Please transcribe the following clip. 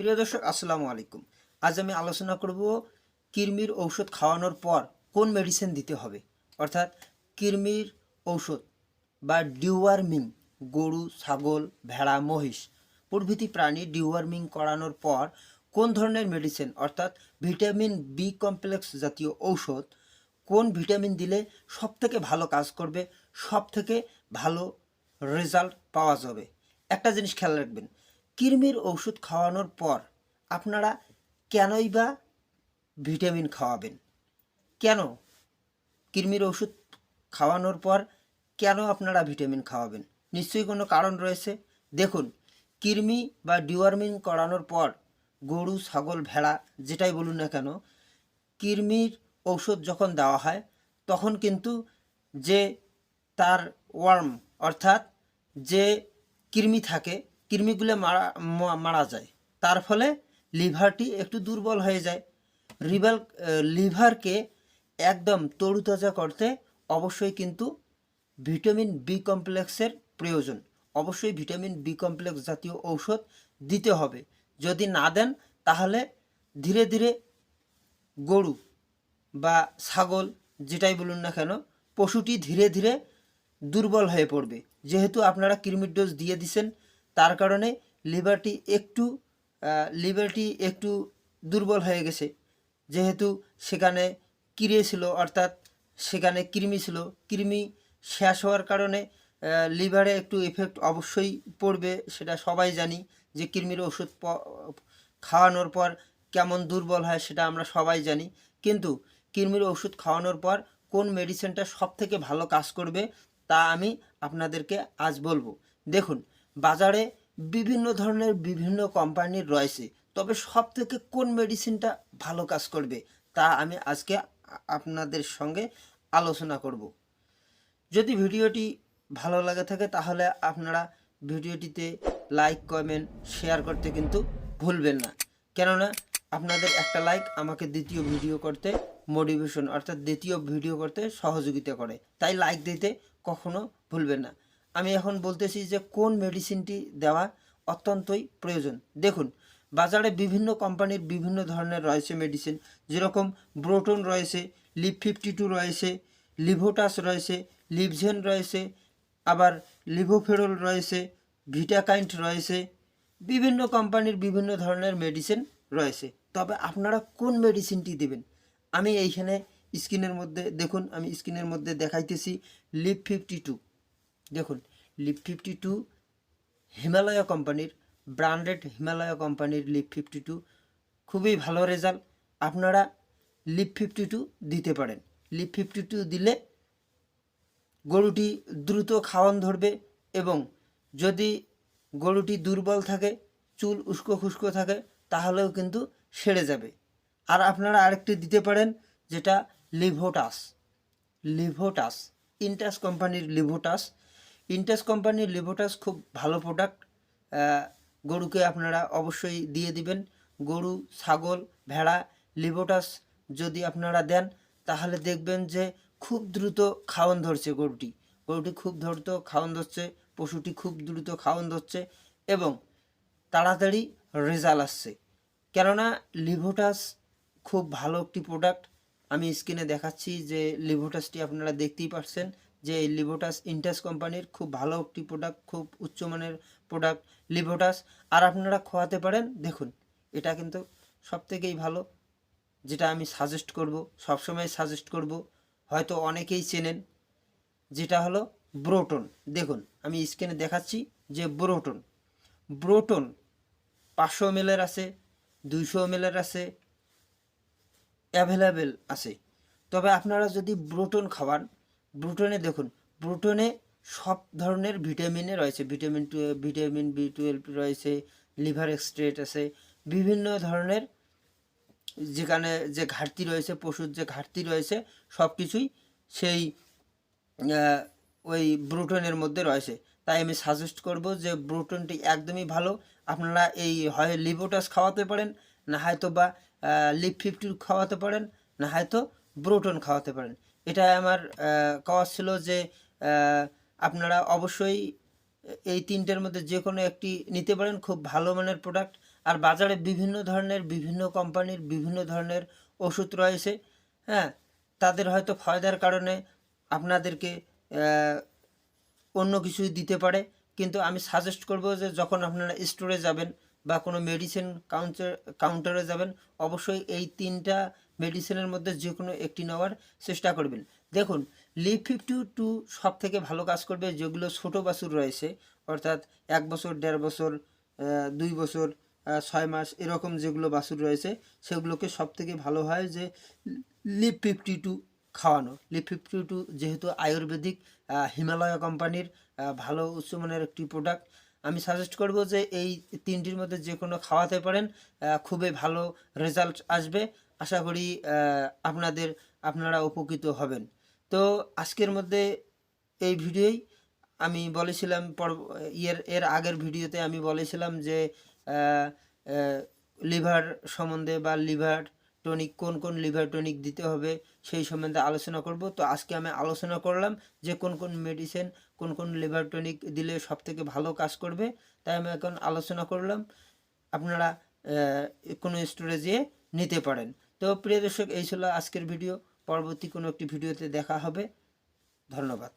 প্রিয় দর্শক, আসসালামু আলাইকুম। আজ আমি আলোচনা করব কৃমির ঔষধ খাওয়ানোর পর কোন মেডিসিন দিতে হবে? অর্থাৎ কৃমির ঔষধ বা ডিওয়ার্মিং গরু, ছাগল, ভেড়া, মহিষ, প্রভৃতি প্রাণী ডিওয়ার্মিং করানোর পর কোন ধরনের মেডিসিন অর্থাৎ ভিটামিন বি কমপ্লেক্স জাতীয় ঔষধ, কোন ভিটামিন দিলে সব থেকে ভালো কাজ করবে সব থেকে ভালো রেজাল্ট পাওয়া যাবে? একটা জিনিস খেয়াল রাখবেন কৃমির ওষুধ খাওয়ানোর পর আপনারা কেনই বা ভিটামিন খাওয়াবেন? কেন? কৃমির ওষুধ খাওয়ানোর পর কেন আপনারা ভিটামিন খাওয়াবেন? নিশ্চয়ই কোনো কারণ রয়েছে। দেখুন, কৃমি বা ডিওয়ার্মিং করানোর পর গরু, ছাগল, ভেড়া যেটাই বলুন না কেন, কৃমির ঔষধ যখন দেওয়া হয়, তখন কিন্তু যে তার ওয়ার্ম অর্থাৎ যে কৃমি থাকে কৃমিগুলো মারা মারা যায়। তার ফলে লিভারটি একটু দুর্বল হয়ে যায়। রিভাল, লিভারকে একদম তরুতাজা করতে অবশ্যই কিন্তু ভিটামিন বি কমপ্লেক্সের প্রয়োজন। অবশ্যই ভিটামিন বি কমপ্লেক্স জাতীয় ঔষধ দিতে হবে। যদি না দেন, তাহলে ধীরে ধীরে গরু বা ছাগল যেটাই বলুন না কেন, পশুটি ধীরে ধীরে দুর্বল হয়ে পড়বে। যেহেতু আপনারা কৃমির ডোজ দিয়ে দিছেন তার কারণে লিভারটি একটু লিভারটি একটু দুর্বল হয়ে গেছে। যেহেতু সেখানে কিরে ছিল, অর্থাৎ সেখানে কৃমি ছিল। কৃমি শেষ হওয়ার কারণে লিভারে একটু এফেক্ট অবশ্যই পড়বে, সেটা সবাই জানি যে কৃমির ওষুধ খাওয়ানোর পর কেমন দুর্বল হয় সেটা আমরা সবাই জানি। কিন্তু কৃমির ওষুধ খাওয়ানোর পর কোন মেডিসিনটা সব থেকে ভালো কাজ করবে তা আমি আপনাদেরকে আজ বলব। দেখুন বাজারে বিভিন্ন ধরনের বিভিন্ন কোম্পানির রয়েছে। তবে সব থেকে কোন মেডিসিনটা ভালো কাজ করবে, তা আমি আজকে আপনাদের সঙ্গে আলোচনা করব। যদি ভিডিওটি ভালো লাগে থাকে, তাহলে আপনারা ভিডিওটিতে লাইক কমেন্ট শেয়ার করতে কিন্তু ভুলবেন না। কেননা, আপনাদের একটা লাইক আমাকে দ্বিতীয় ভিডিও করতে মোটিভেশন অর্থাৎ দ্বিতীয় ভিডিও করতে সহযোগিতা করে। তাই লাইক দিতে কখনো ভুলবেন না। আমি এখন বলতেছি যে কোন মেডিসিনটি দেওয়া অত্যন্তই প্রয়োজন। দেখুন, বাজারে বিভিন্ন কোম্পানির বিভিন্ন ধরনের রয়েছে মেডিসিন যেরকম ব্রোটন রয়েছে লিভ ফিফটি টু রয়েছে লিভোটাস রয়েছে লিভজেন রয়েছে, আবার লিভোফেরল রয়েছে ভিটাকাইন্ট রয়েছে, বিভিন্ন কোম্পানির বিভিন্ন ধরনের মেডিসিন রয়েছে। তবে আপনারা কোন মেডিসিনটি দেবেন? আমি এইখানে স্ক্রিনের মধ্যে, দেখুন, আমি স্ক্রিনের মধ্যে দেখাইতেছি লিভ ফিফটি টু দেখুন লিভ ফিফটি টু হিমালয় কোম্পানির ব্র্যান্ডেড হিমালয় কোম্পানির লিভ ফিফটি টু খুবই ভালো রেজাল্ট আপনারা লিভ ফিফটি টু দিতে পারেন। লিভ ফিফটি টু দিলে গরুটি দ্রুত খাওয়ান ধরবে এবং যদি গরুটি দুর্বল থাকে, চুল উস্কো খুস্কো থাকে, তাহলেও কিন্তু সেরে যাবে। আর আপনারা আরেকটি দিতে পারেন, যেটা লিভোটাস লিভোটাস ইন্টাস কোম্পানির লিভোটাস ইন্টাস কোম্পানির লিভোটাস খুব ভালো প্রোডাক্ট গরুকে আপনারা অবশ্যই দিয়ে দিবেন। গরু, ছাগল, ভেড়া লিভোটাস যদি আপনারা দেন, তাহলে দেখবেন যে খুব দ্রুত খাওয়ান ধরছে গরুটি। গরুটি খুব দ্রুত খাওয়ান ধরছে, পশুটি খুব দ্রুত খাওয়ান ধরছে এবং তাড়াতাড়ি রেজাল্ট আসছে। কেননা লিভোটাস খুব ভালো একটি প্রোডাক্ট আমি স্ক্রিনে দেখাচ্ছি যে লিভোটাসটি আপনারা দেখতেই পাচ্ছেন যে লিভোটাস ইন্টাস কোম্পানির খুব ভালো একটি প্রোডাক্ট খুব উচ্চমানের প্রোডাক্ট লিভোটাস আর আপনারা খোয়াতে পারেন, দেখুন, এটা কিন্তু সব থেকেই ভালো, যেটা আমি সাজেস্ট করব, সবসময় সাজেস্ট করব, হয়তো অনেকেই চেনেন, যেটা হলো ব্রোটন দেখুন, আমি স্ক্রিনে দেখাচ্ছি যে ব্রোটন ব্রোটন পাঁচশো এমএলের আছে, দুইশো এমএলের আছে অ্যাভেলেবেল আছে। তবে আপনারা যদি ব্রোটন খাওয়ান ব্রোটনে দেখুন ব্রুটনে সব ধরনের ভিটামিনে রয়েছে। Vitamin two vitamin B twelve liver liver extract আছে, বিভিন্ন ধরনের যেখানে যে ঘাটতি রয়েছে, পশুর যে ঘাটতি রয়েছে সব কিছুই সেই ওই ব্রুটনের মধ্যে রয়েছে। তাই আমি সাজেস্ট করব যে ব্রুটনটি একদমই ভালো। আপনারা এই হয় লিবোটাস খাওয়াতে পারেন, না হয়তো বা লিপ ফিফটি খাওয়াতে পারেন, না হয়তো ব্রুটন খাওয়াতে পারেন। এটা আমার কাজ ছিল যে আপনারা অবশ্যই এই তিনটের মধ্যে যে কোনো একটি নিতে পারেন খুব ভালো মানের প্রোডাক্ট আর বাজারে বিভিন্ন ধরনের, বিভিন্ন কোম্পানির বিভিন্ন ধরনের ওষুধ রয়েছে হ্যাঁ? তাদের হয়তো ফায়দার কারণে আপনাদেরকে অন্য কিছুই দিতে পারে। কিন্তু আমি সাজেস্ট করব যে যখন আপনারা স্টোরে যাবেন বা কোনো মেডিসিন কাউন্টার কাউন্টারে যাবেন, অবশ্যই এই তিনটা মেডিসিনের মধ্যে যে কোনো একটি নেওয়ার চেষ্টা করবেন। দেখুন লিভ ফিফটি টু সব থেকে ভালো কাজ করবে যেগুলো ছোট বাছুর রয়েছে, অর্থাৎ এক বছর, দেড় বছর দুই বছর ছয় মাস, এরকম যেগুলো বাছুর রয়েছে, সেগুলোকে সব থেকে ভালো হয় যে লিভ ফিফটি টু খাওয়ানো। লিভ ফিফটি টু যেহেতু আয়ুর্বেদিক হিমালয় কোম্পানির ভালো উচ্চমানের একটি প্রোডাক্ট আমি সাজেস্ট করব যে এই তিনটির মধ্যে যে কোনো খাওয়াতে পারেন খুবই ভালো রেজাল্ট আসবে। আশা করি আপনাদের, আপনারা উপকৃত হবেন। তো আজকের মধ্যে এই ভিডিওই আমি বলেছিলাম, পর- এর এর আগের ভিডিওতে আমি বলেছিলাম যে লিভার সম্বন্ধে বা লিভার টনিক, কোন কোন লিভার টনিক দিতে হবে সেই সম্বন্ধে আলোচনা করব। তো আজকে আমি আলোচনা করলাম যে, কোন কোন মেডিসিন, কোন কোন লিভার টনিক দিলে সব থেকে ভালো কাজ করবে। তাই আমি এখন আলোচনা করলাম। আপনারা কোনো স্টোরেজে নিতে পারেন। তো প্রিয় দর্শক এই ছিল আজকের ভিডিও। পরবর্তী কোনো একটি ভিডিওতে দেখা হবে। ধন্যবাদ।